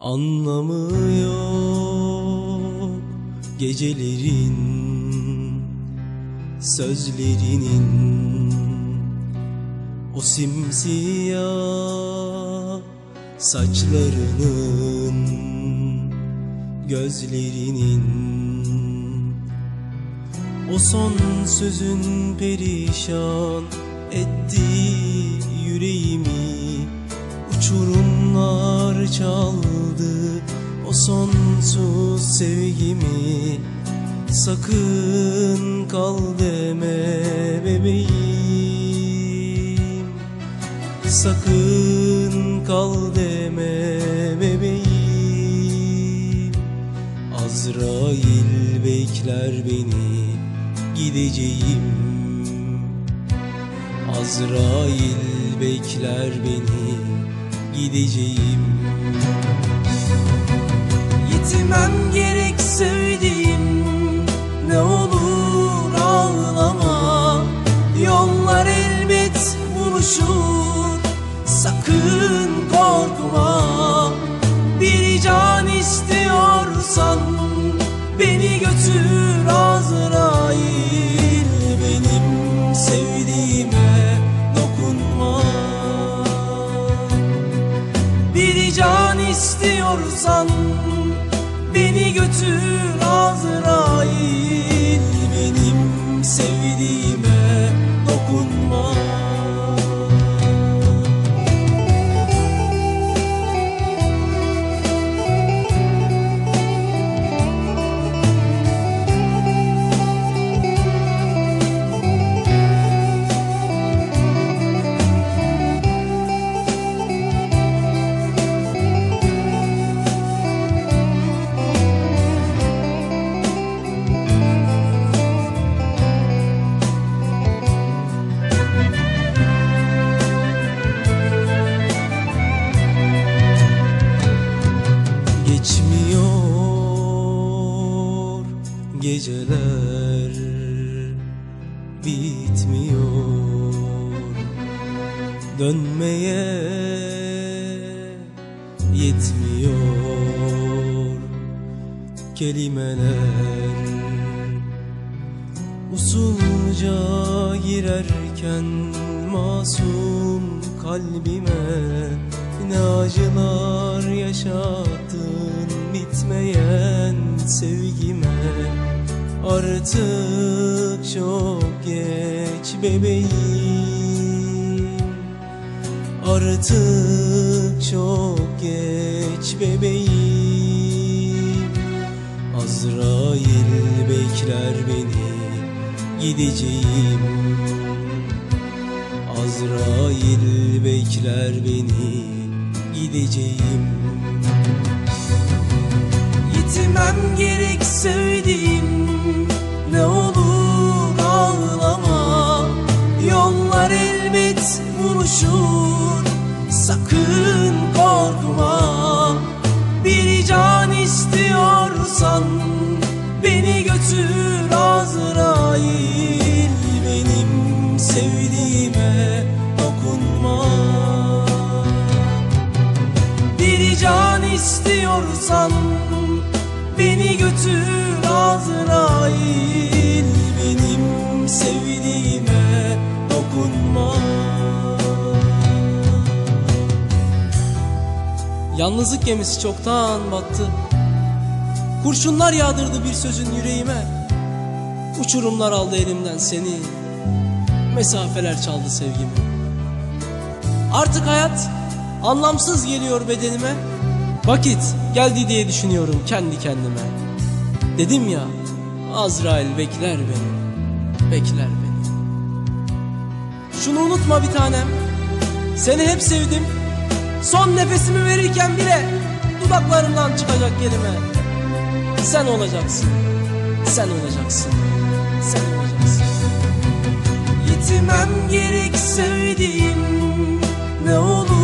Anlamı yok gecelerin sözlerinin. O simsiyah saçlarının gözlerinin. O son sözün perişan etti yüreğimi Uçurumlar çaldı o sonsuz sevgimi Sakın kal deme bebeğim. Sakın kal deme bebeğim. Azrail bekler beni gideceğim. Azrail bekler beni gideceğim Yitimem gerek sevdiğim Ne olur ağlama. Yollar elbet buluşur Sakın korkma. Bir can istiyorsan Beni götür Azrail Benim sevdiğime dokunma. Bir can istiyorsan Beni götür Azrail geceler bitmiyor. Dönmeye yetmiyor. Kelimeler Usulca girerken masum kalbime Ne acılar yaşattın bitmeyen Artık çok geç bebeğim. Artık çok geç bebeğim. Azrail bekler beni gideceğim. Azrail bekler beni gideceğim. Yitimem gerek buluşur Sakın korkma. Bir can istiyorsan Beni götür Azrail. Benim sevdiğime dokunma. Bir can istiyorsan Yalnızlık gemisi çoktan battı. Kurşunlar yağdırdı bir sözün yüreğime. Uçurumlar aldı elimden seni. Mesafeler çaldı sevgimi. Artık hayat anlamsız geliyor bedenime. Vakit geldi diye düşünüyorum kendi kendime. Dedim ya Azrail bekler beni Bekler beni. Şunu unutma bir tanem. Seni hep sevdim Son nefesimi verirken bile Dudaklarımdan çıkacak kelime Sen olacaksın. Sen olacaksın. Sen olacaksın. Yitimem gerek sevdiğim Ne olur